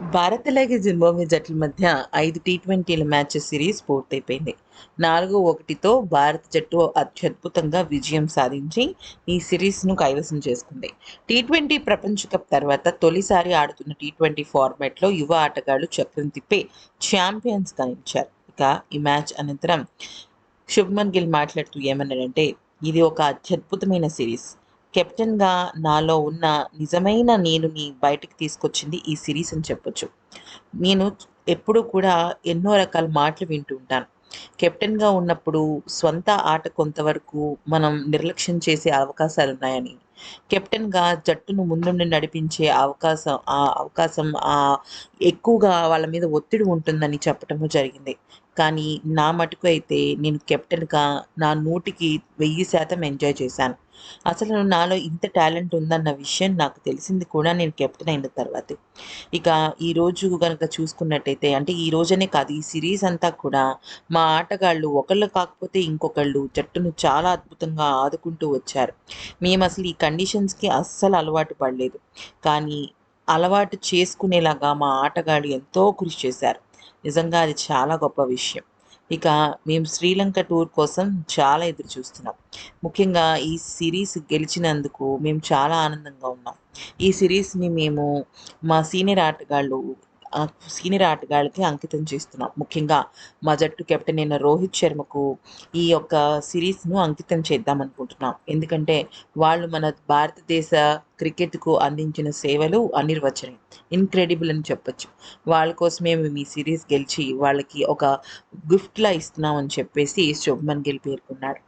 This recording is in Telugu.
భారత్ అలాగే జింబాబ్వే జట్ల మధ్య ఐదు టీ ట్వంటీల మ్యాచ్ సిరీస్ పూర్తయిపోయింది. నాలుగు ఒకటితో భారత జట్టు అత్యద్భుతంగా విజయం సాధించి ఈ సిరీస్ను కైవసం చేసుకుంది. టీ ట్వంటీ ప్రపంచ కప్ తర్వాత తొలిసారి ఆడుతున్న టీ ట్వంటీ ఫార్మాట్లో యువ ఆటగాళ్ళు చక్రం తిప్పే ఛాంపియన్స్ కానించారు ఇక ఈ మ్యాచ్ అనంతరం శుభ్మన్ గిల్ మాట్లాడుతూ ఏమన్నాడంటే ఇది ఒక అత్యద్భుతమైన సిరీస్. కెప్టెన్గా నాలో ఉన్న నిజమైన నేనుని బయటికి తీసుకొచ్చింది ఈ సిరీస్ అని చెప్పొచ్చు. నేను ఎప్పుడూ కూడా ఎన్నో రకాల మాటలు వింటూ ఉంటాను. కెప్టెన్గా ఉన్నప్పుడు స్వంత ఆట కొంతవరకు మనం నిర్లక్ష్యం చేసే అవకాశాలు ఉన్నాయని కెప్టెన్గా జట్టును ముందుండి నడిపించే అవకాశం ఆ అవకాశం ఆ ఎక్కువగా వాళ్ళ మీద ఒత్తిడి ఉంటుందని చెప్పటము జరిగింది. కానీ నా మటుకు అయితే నేను కెప్టెన్గా నా నూటికి వెయ్యి శాతం ఎంజాయ్ చేశాను. అసలు నాలో ఇంత టాలెంట్ ఉందన్న విషయం నాకు తెలిసింది కూడా నేను కెప్టెన్ అయిన తర్వాతే. ఇక ఈరోజు కనుక చూసుకున్నట్టయితే అంటే ఈ రోజనే కాదు ఈ సిరీస్ అంతా కూడా మా ఆటగాళ్ళు ఒకళ్ళు కాకపోతే ఇంకొకళ్ళు జట్టును చాలా అద్భుతంగా ఆదుకుంటూ వచ్చారు. మేము అసలు ఈ కండిషన్స్కి అస్సలు అలవాటు పడలేదు. కానీ అలవాటు చేసుకునేలాగా మా ఆటగాళ్ళు ఎంతో కృషి చేశారు. నిజంగా అది చాలా గొప్ప విషయం. ఇక మేము శ్రీలంక టూర్ కోసం చాలా ఎదురు చూస్తున్నాం ముఖ్యంగా ఈ సిరీస్ గెలిచినందుకు మేము చాలా ఆనందంగా ఉన్నాం. ఈ సిరీస్ని మేము మా సీనియర్ ఆటగాళ్ళు సీనియర్ ఆటగాళ్ళకి అంకితం చేస్తున్నాం. ముఖ్యంగా మా జట్టు కెప్టెన్ అయిన రోహిత్ శర్మకు ఈ యొక్క సిరీస్ను అంకితం చేద్దాం అనుకుంటున్నాం ఎందుకంటే వాళ్ళు మన భారతదేశ క్రికెట్కు అందించిన సేవలు అనిర్వచనం ఇన్క్రెడిబుల్ అని చెప్పొచ్చు. వాళ్ళ కోసమే మేము ఈ సిరీస్ గెలిచి వాళ్ళకి ఒక గిఫ్ట్లా ఇస్తున్నామని చెప్పేసి శుభ్మన్ గిల్ పేర్కొన్నాడు